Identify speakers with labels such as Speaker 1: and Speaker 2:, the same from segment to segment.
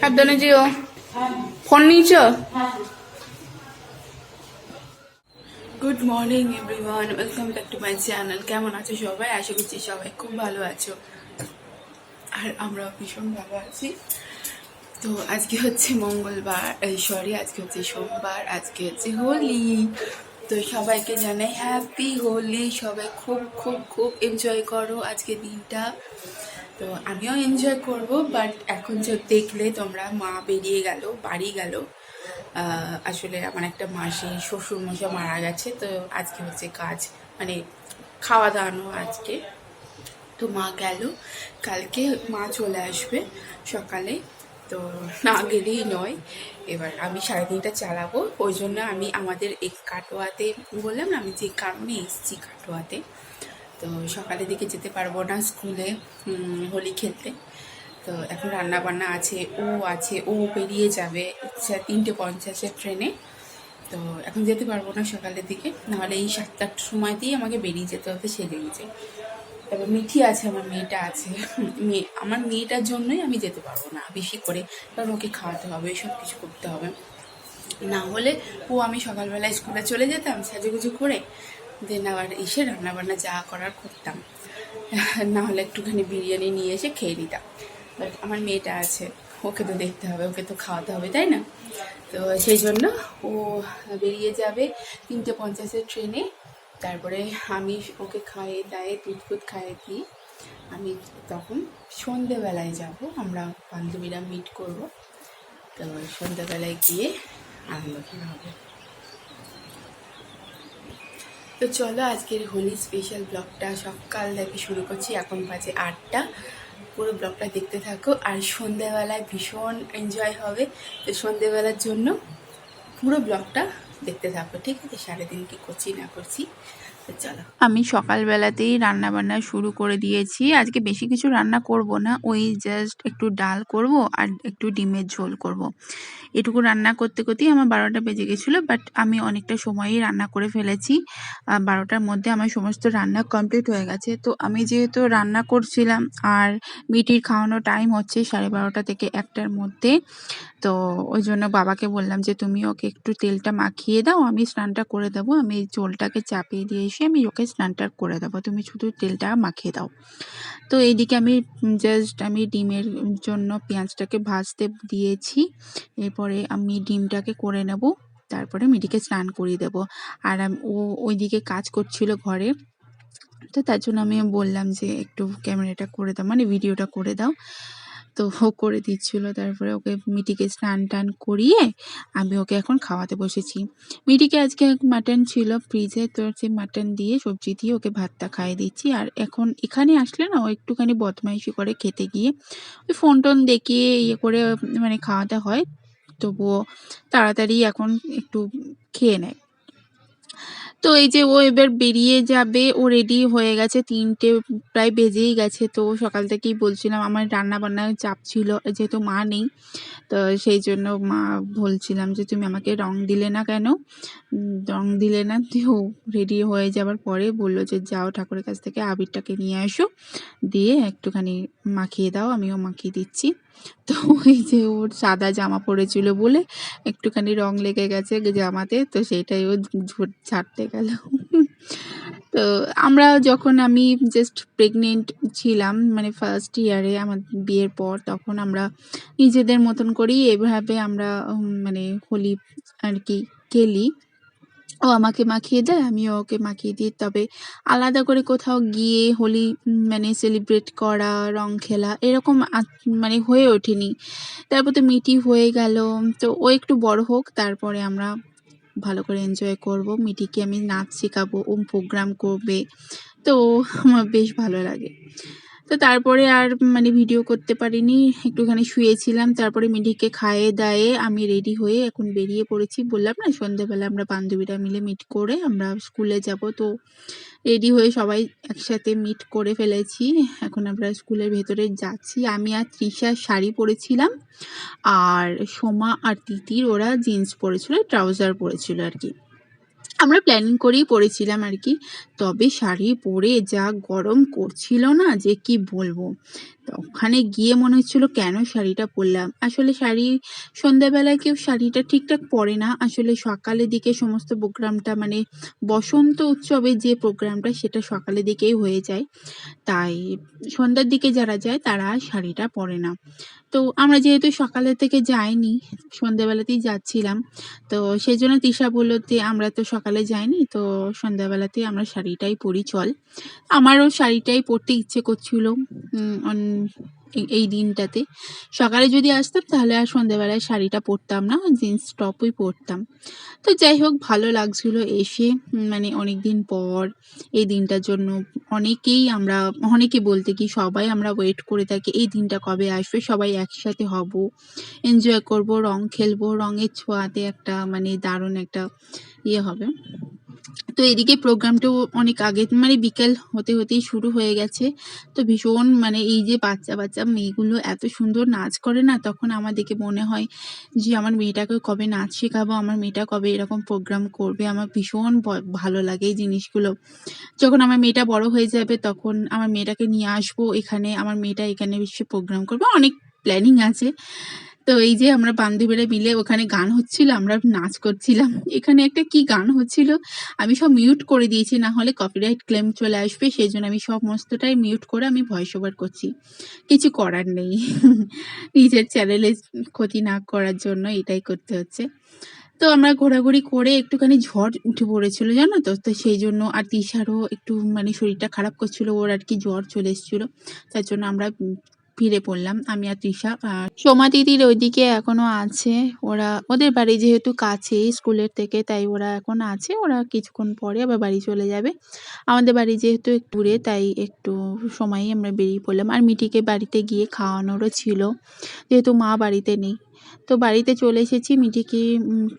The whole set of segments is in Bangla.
Speaker 1: সাবধানে যেও। ফোন নিয়েছ? Good morning everyone welcome back to my channel কেমন আছো সবাই? আশা করছি সবাই খুব ভালো আছো। আর আমরা ভীষণ ভালো আছি। তো আজকে হচ্ছে মঙ্গলবার। সরি আজকে হচ্ছে সোমবার, আজকে হচ্ছে হোলি। তো সবাইকে জানাই হ্যাপি হোলি। সবাই খুব খুব খুব এনজয় করো আজকে দিনটা। তো আমিও এনজয় করব বাট এখন যে দেখলে তোমরা, মা বেরিয়ে গেল, বাড়ি গেল। আসলে আমার একটা মাসি শ্বশুর মশা মারা গেছে, তো আজকে হচ্ছে কাজ মানে খাওয়া দাওয়ানো আজকে। তো মা গেল, কালকে মা চলে আসবে সকালে, তো না গেলেই নয়। এবার আমি সাড়ে তিনটা চালাবো, ওই জন্য আমি আমাদের এই কাটোয়াতে, বললাম না আমি যে কারণে এসেছি কাটোয়াতে তো সকালের দিকে যেতে পারব না স্কুলে হোলি খেলতে। তো এখন রান্না বান্না আছে, ও আছে, ও বেরিয়ে যাবে তিনটে পঞ্চাশের ট্রেনে। তো এখন যেতে পারব না সকালের দিকে, নাহলে এই সাতটার সময়তেই আমাকে বেরিয়ে যেতে হতে সেরে গেছে তারপর মিঠি আছে, আমার মেয়েটা আছে। মেয়ে আমার মেয়েটার জন্যই আমি যেতে পারব না, বেশি করে। কারণ ওকে খাওয়াতে হবে সব কিছু করতে হবে। না হলে ও আমি সকালবেলায় স্কুলে চলে যেতাম, সাজুগুজু করে দেন আবার এসে রান্নাবান্না যা করার করতাম। না হলে একটুখানি বিরিয়ানি নিয়ে এসে খেয়ে নিতাম। বাট আমার মেয়েটা আছে, ওকে তো দেখতে হবে, ওকে তো খাওয়াতে হবে, তাই না? তো সেই জন্য ও বেরিয়ে যাবে তিনটে পঞ্চাশের ট্রেনে। তারপরে আমি ওকে খাইয়ে দায়ে দুধ ফুধ খাইয়ে দিই আমি তখন সন্ধেবেলায় যাব। আমরা বান্ধবীরা মিট করব। তো সন্ধ্যাবেলায় গিয়ে আনন্দ হবে। তো চলো আজকের হোলি স্পেশাল ব্লগটা সকাল থেকে শুরু করছি, এখন বাজে আটটা। পুরো ব্লগটা দেখতে থাকো। আর সন্ধেবেলায় ভীষণ এনজয় হবে, তো সন্ধেবেলার জন্য পুরো ব্লগটা দেখতে থাকো, ঠিক আছে? সারাদিন কি করছি, না করছি। আমি সকালবেলাতেই রান্না বান্না শুরু করে দিয়েছি। আজকে বেশি কিছু রান্না করব না। ওই জাস্ট একটু ডাল করব আর একটু ডিমের ঝোল করব। এটুকু রান্না করতে করতেই আমার বারোটা বেজে গেছিল বাট আমি অনেকটা সময়ই রান্না করে ফেলেছি। বারোটার মধ্যে আমার সমস্ত রান্না কমপ্লিট হয়ে গেছে। তো আমি যেহেতু রান্না করছিলাম আর মিটির খাওয়ানো টাইম হচ্ছে সাড়ে বারোটা থেকে একটার মধ্যে, তো ওই জন্য বাবাকে বললাম যে তুমি ওকে একটু তেলটা মাখিয়ে দাও, আমি স্নানটা করে দেবো। আমি ঝোলটাকে চাপিয়ে দিয়ে এসে আমি ওকে স্নানটা করে দেবো। তুমি শুধু তেলটা মাখিয়ে দাও। তো এইদিকে আমি জাস্ট আমি ডিমের জন্য পেঁয়াজটাকে ভাজতে দিয়েছি। এরপরে আমি ডিমটাকে করে নেব। তারপরে মিটিকে স্নান করিয়ে দেব। আর ও ওইদিকে কাজ করছিল ঘরে। তো তার জন্য আমি বললাম যে একটু ক্যামেরাটা করে দাও মানে ভিডিওটা করে দাও। তো ও করে দিচ্ছিল। তারপরে ওকে মিটিকে স্নান টান করিয়ে আমি ওকে এখন খাওয়াতে বসেছি। মিটিকে আজকে মাটন ছিল ফ্রিজে, তো সেই মাটন দিয়ে সবজি দিয়ে ওকে ভাতটা খাইয়ে দিচ্ছি। আর এখন এখানে আসলে না ও একটুখানি বদমাইশি করে খেতে গিয়ে ওই ফোন টোন দেখিয়ে ইয়ে করে মানে খাওয়াতে হয়। তবুও তাড়াতাড়ি এখন একটু খেয়ে নেয়। তো এই যে ও এবার বেরিয়ে যাবে, ও রেডি হয়ে গেছে, তিনটে প্রায় বেজেই গেছে। তো সকাল থেকেই বলছিলাম, আমার রান্না বান্নার চাপ ছিল, যেহেতু মা নেই, তো সেই জন্য মা বলছিলাম যে, তুমি আমাকে রং দিলে না কেন? রং দিলে না, তো রেডি হয়ে যাওয়ার পরে বলল যে, যাও ঠাকুরের কাছ থেকে আবিরটাকে নিয়ে আসো দিয়ে একটুখানি মাখিয়ে দাও, আমিও মাখিয়ে দিচ্ছি। তো ওই যে ওর সাদা জামা পরেছিল বলে একটুখানি রং লেগে গেছে জামাতে, তো সেটাই ও ছাড়তে গেল। তো আমরা যখন আমি জাস্ট প্রেগনেন্ট ছিলাম মানে ফার্স্ট ইয়ারে আমার বিয়ের পর, তখন আমরা নিজেদের মতন করেই এভাবে আমরা মানে হোলি আর কি খেলি। ও আমাকে মাখিয়ে দেয়, আমিও ওকে মাখিয়ে দিই। তবে আলাদা করে কোথাও গিয়ে হোলি মানে সেলিব্রেট করা, রং খেলা এরকম মানে হয়ে ওঠেনি। তারপর তো মিটি হয়ে গেল, তো ও একটু বড় হোক, তারপরে আমরা ভালো করে এনজয় করব। মিটিকে আমি নাচ শেখাবো ও প্রোগ্রাম করবে। তো আমার বেশ ভালো লাগে। তো তারপরে আর মানে ভিডিও করতে পারিনি। একটুখানি শুয়েছিলাম, তারপরে মিডিকে খাইয়ে দায়ে আমি রেডি হয়ে এখন বেরিয়ে পড়েছি। বললাম না সন্ধ্যেবেলা আমরা বান্ধবীরা মিলে মিট করে আমরা স্কুলে যাব। তো রেডি হয়ে সবাই একসাথে মিট করে ফেলেছি। এখন আমরা স্কুলের ভেতরে যাচ্ছি। আমি আর তৃষা শাড়ি পরেছিলাম আর সোমা আর তিতির, ওরা জিন্স পরেছিল ট্রাউজার পরেছিল আর কি। আমরা প্ল্যানিং করেই পরেছিলাম আর কি। তবে শাড়ি পরে যা গরম করছিল না যে কি বলব। ওখানে গিয়ে মনে হচ্ছিল কেন শাড়িটা পরলাম? আসলে শাড়ি সন্ধ্যাবেলায় কেউ শাড়িটা ঠিকঠাক পরে না। আসলে সকালের দিকে সমস্ত প্রোগ্রামটা মানে বসন্ত উৎসবে যে প্রোগ্রামটা সেটা সকালের দিকেই হয়ে যায়। তাই সন্ধ্যার দিকে যারা যায় তারা শাড়িটা পরে না। তো আমরা যেহেতু সকালের থেকে যাইনি, সন্ধ্যাবেলাতেই যাচ্ছিলাম, তো সেই জন্য তৃষা বলল যে আমরা তো সকালে যাইনি, তো সন্ধ্যাবেলাতেই আমরা শাড়িটাই পরি, চল। আমারও শাড়িটাই পরতে ইচ্ছে করছিল এই- দিনটাতে। সকালে যদি আসতাম তাহলে আর সন্ধ্যাবেলায় শাড়িটা পরতাম না, জিন্স টপই পরতাম। তো যাই হোক, ভালো লাগছিল এসে মানে অনেক দিন পর এই দিনটার জন্য অনেকেই আমরা, অনেকে বলতে কি সবাই আমরা ওয়েট করে থাকি, এই দিনটা কবে আসবে, সবাই একসাথে হব এনজয় করব, রং খেলব, রঙের ছোঁয়াতে একটা মানে দারুণ একটা ইয়ে হবে। তো এদিকে প্রোগ্রামটাও অনেক আগে মানে বিকেল হতে হতেই শুরু হয়ে গেছে। তো ভীষণ মানে এই যে বাচ্চা বাচ্চা মেয়েগুলো এত সুন্দর নাচ করে না, তখন আমার দেখে মনে হয় যে আমার মেয়েটাকে কবে নাচ শেখাবো, আমার মেয়েটা কবে এরকম প্রোগ্রাম করবে? আমার ভীষণ ভালো লাগে এই জিনিসগুলো। যখন আমার মেয়েটা বড় হয়ে যাবে তখন আমার মেয়েটাকে নিয়ে আসব এখানে, আমার মেয়েটা এখানে এসে প্রোগ্রাম করবে। অনেক প্ল্যানিং আছে। তো এই যে আমরা বান্ধবীরা মিলে ওখানে গান হচ্ছিল, আমরা নাচ করছিলাম। এখানে একটা কি গান হচ্ছিল? আমি সব মিউট করে দিয়েছি, না হলে কপিরাইট ক্লেম চলে আসবে সেই জন্য আমি সমস্তটাই মিউট করে আমি ভয়েস ওভার করছি। কিছু করার নেই। নিজের চ্যানেলে ক্ষতি না করার জন্য এটাই করতে হচ্ছে। তো আমরা ঘোরাঘুরি করে একটুখানি ঝড় উঠে পড়েছিল, জানো তো? তো সেই জন্য আর তিশারও একটু মানে শরীরটা খারাপ করছিল, ওর আর কি জ্বর চলে এসেছিল। তার জন্য আমরা ফিরে পড়লাম। আমি আর তৃষা, আর সোমা দিদির ওইদিকে এখনও আছে। ওরা, ওদের বাড়ি যেহেতু কাছে স্কুলের থেকে, তাই ওরা এখন আছে। ওরা কিছুক্ষণ পরে আবার বাড়ি চলে যাবে। আমাদের বাড়ি যেহেতু একটু দূরে, তাই একটু সময়ই আমরা বেরিয়ে পড়লাম। আর মিটিকে বাড়িতে গিয়ে খাওয়ানোরও ছিল। যেহেতু মা বাড়িতে নেই। তো বাড়িতে চলে এসেছি মিটিকে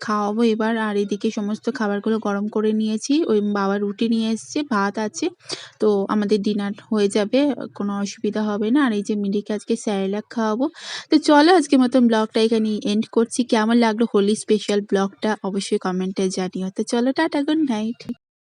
Speaker 1: খাওয়াবো এবার। আর এদিকে সমস্ত খাবারগুলো গরম করে নিয়েছি। ওই বাবা রুটি নিয়ে এসছে, ভাত আছে। তো আমাদের ডিনার হয়ে যাবে, কোনো অসুবিধা হবে না। আর এই যে মিডিকে আজকে স্যারেলাক খাওয়াবো। তো চলো আজকে মতন ব্লগটা এখানে এন্ড করছি। কেমন লাগল হোলি স্পেশাল ব্লগটা অবশ্যই কমেন্টে জানিও। তো চলো টাটা গুড নাইট